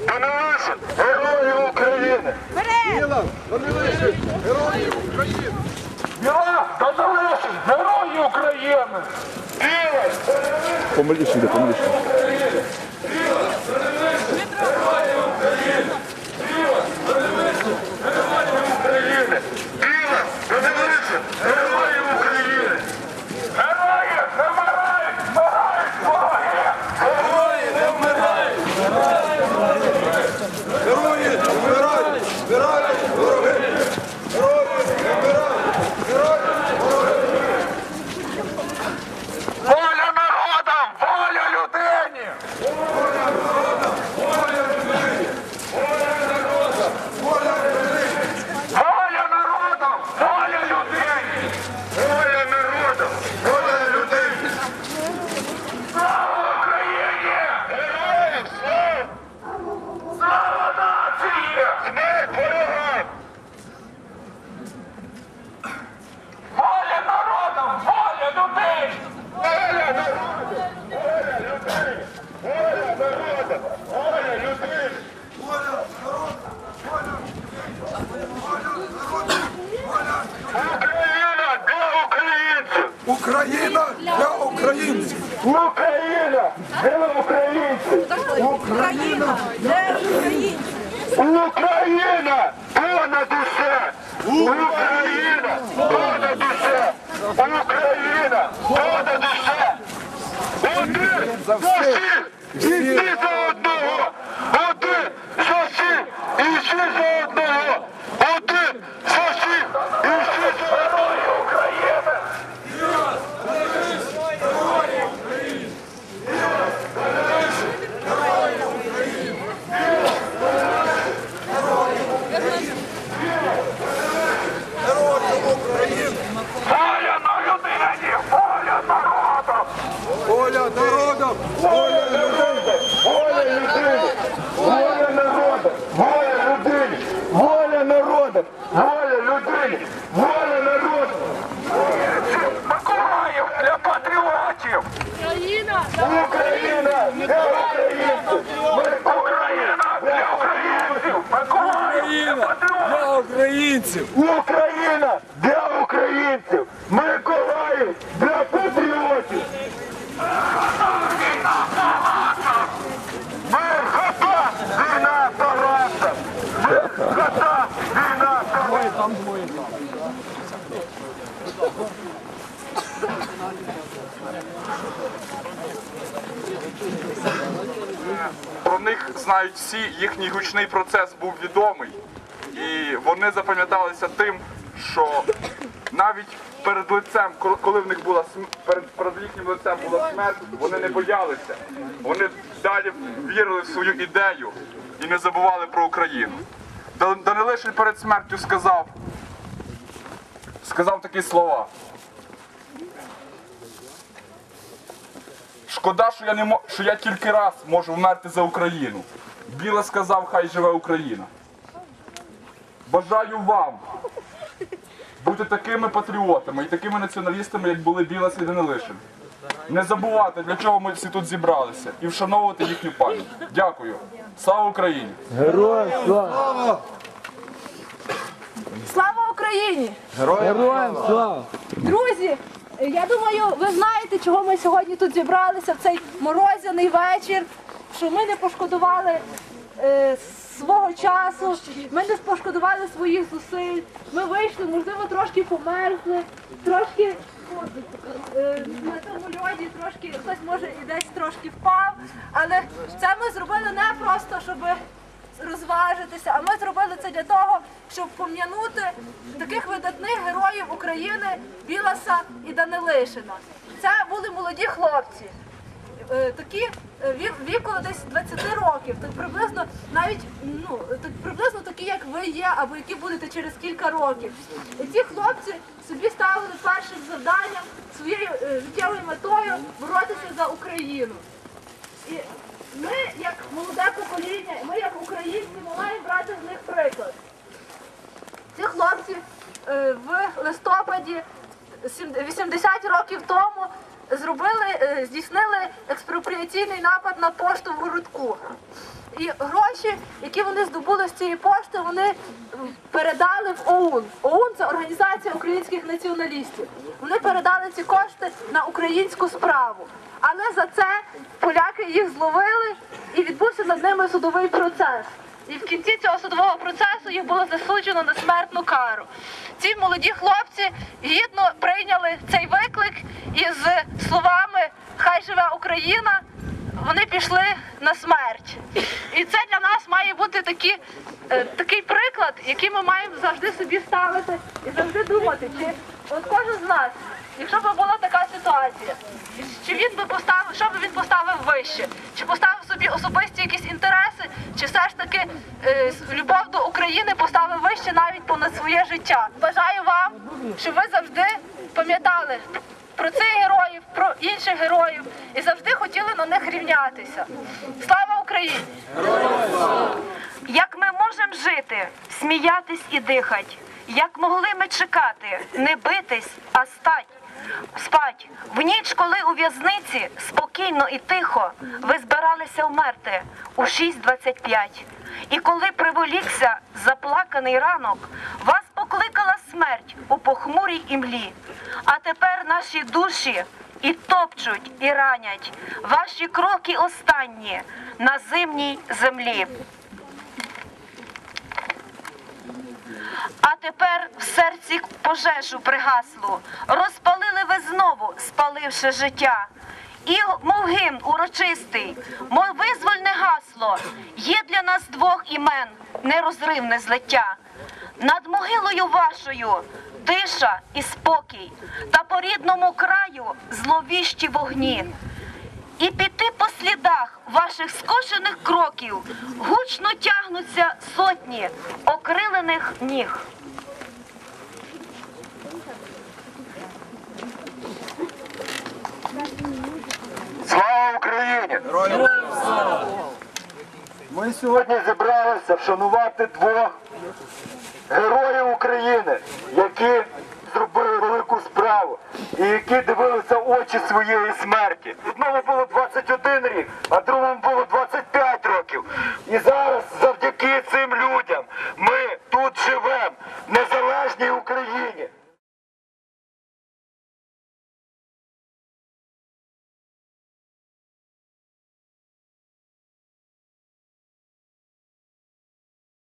Данилишин, герої України! Біла, Данилишин, герої України! Біла, Данилишин, герої України! Біла, Помиліше йде, помиліше. України! Біла, Данилишин, герої України! Герої не вмирають, вмирають боги! Герої не вмирають! Герої вмирають, вмирають вороги! Герої вмирають, вмирають вороги! Воля народам, воля людині! Воля народам, воля людині! Воля народам, воля людині! Слава Україні! Героям слава! Слава нації! Смерть ворогам! Воля народам, воля людей! Воля народам, воля людей! Воля народам, воля людей! Воля народу, воля Україна для українців! Україна для українців! Україна де! Україна. Україна понад усе! Україна понад усе! Україна понад усе! Один за всіх і всі за одного! Один за всіх і всі за одного! Один за всіх і всі за одного! України! Герої України! Воля на людині! Воля народу! Воля народу, воля людей! Воля людини! Воля народу! Воля людині! Воля народу! Воля людині! Воля народу! Миколаїв для патріотів! Україна Україна для українців! Україна для українців! Миколаїв для патріотів! Для українців! Україна для українців! Про них знають всі, їхній гучний процес був відомий. І вони запам'яталися тим, що навіть перед лицем, коли- в них була перед, перед їхнім лицем була смерть, вони не боялися. Вони далі вірили в свою ідею і не забували про Україну. Дан- Данилишин перед смертю сказав, сказав такі слова. Шкода, що я не мо... що я тільки раз можу вмерти за Україну. Біле сказав, хай живе Україна. Бажаю вам бути такими патріотами і такими націоналістами, як були Білас і Данилишин. Не забувати, для чого ми всі тут зібралися, і вшановувати їхню пам'ять. Дякую. Слава Україні! Героям слава! Слава Україні! Героям слава! Друзі, я думаю, ви знаєте, чого ми сьогодні тут зібралися в цей морозяний вечір, що ми не пошкодували е, свого часу, ми не пошкодували своїх зусиль. Ми вийшли, можливо, трошки померзли, трошки е, на цьому льоді, трошки хтось може і десь трошки впав. Але це ми зробили не просто, щоб розважитися, а ми зробили це для того, щоб пом'янути таких видатних героїв України Біласа і Данилишина. Це були молоді хлопці. Е, Такі е, віку десь 20 років, так приблизно навіть ну так приблизно такі, як ви є, або які будете через кілька років. І ці хлопці собі ставили першим завданням своєю е, життєвою метою боротися за Україну. І ми, як молоде покоління, ми як українці, ми маємо брати з них приклад. Ці хлопці е, в листопаді 80 років тому зробили, е, здійснили експропріаційний напад на пошту в городку. І гроші, які вони здобули з цієї пошти, вони передали в ОУН. ОУН це організація українських націоналістів. Вони передали ці кошти на українську справу. Але за це поляки їх зловили і відбувся над ними судовий процес. І в кінці цього судового процесу їх було засуджено на смертну кару. Ці молоді хлопці гідно прийняли цей виклик і з словами Хай живе Україна вони пішли на смерть. І це для нас має бути такі, е, такий приклад, який ми маємо завжди собі ставити і завжди думати, чи от кожен з нас, якщо б була така ситуація, чи він би поставив, що би він поставив вище, чи поставив собі особисті якісь інтереси, чи все ж таки е, любов до України поставив вище навіть понад своє життя. Бажаю вам, щоб ви завжди пам'ятали про цих героїв, про інших героїв і завжди хотіли на них рівнятися. Слава Україні! Як ми можемо жити, сміятись і дихать, як могли ми чекати, не битись, а стать. Спать в ніч, коли у в'язниці спокійно і тихо ви збиралися вмерти у 6.25. І коли приволікся заплаканий ранок, вас покликала смерть у похмурій імлі. А тепер наші душі і топчуть, і ранять ваші кроки останні на зимній землі. А тепер в серці пожежу пригаслу, розпалили ви знову, спаливши життя. І, мов гімн урочистий, мов визвольне гасло, є для нас двох імен нерозривне злиття. Над могилою вашою тиша і спокій, та по рідному краю зловіщі вогні. І піти по слідах ваших скошених кроків гучно тягнуться сотні окрилених ніг. Слава Україні! Ми сьогодні зібралися вшанувати двох героїв України, які зробили велику справу і які дивилися очі своєї смерті. Одному було 21 рік, а другому було 25 років. І зараз завдяки цим людям ми тут живемо.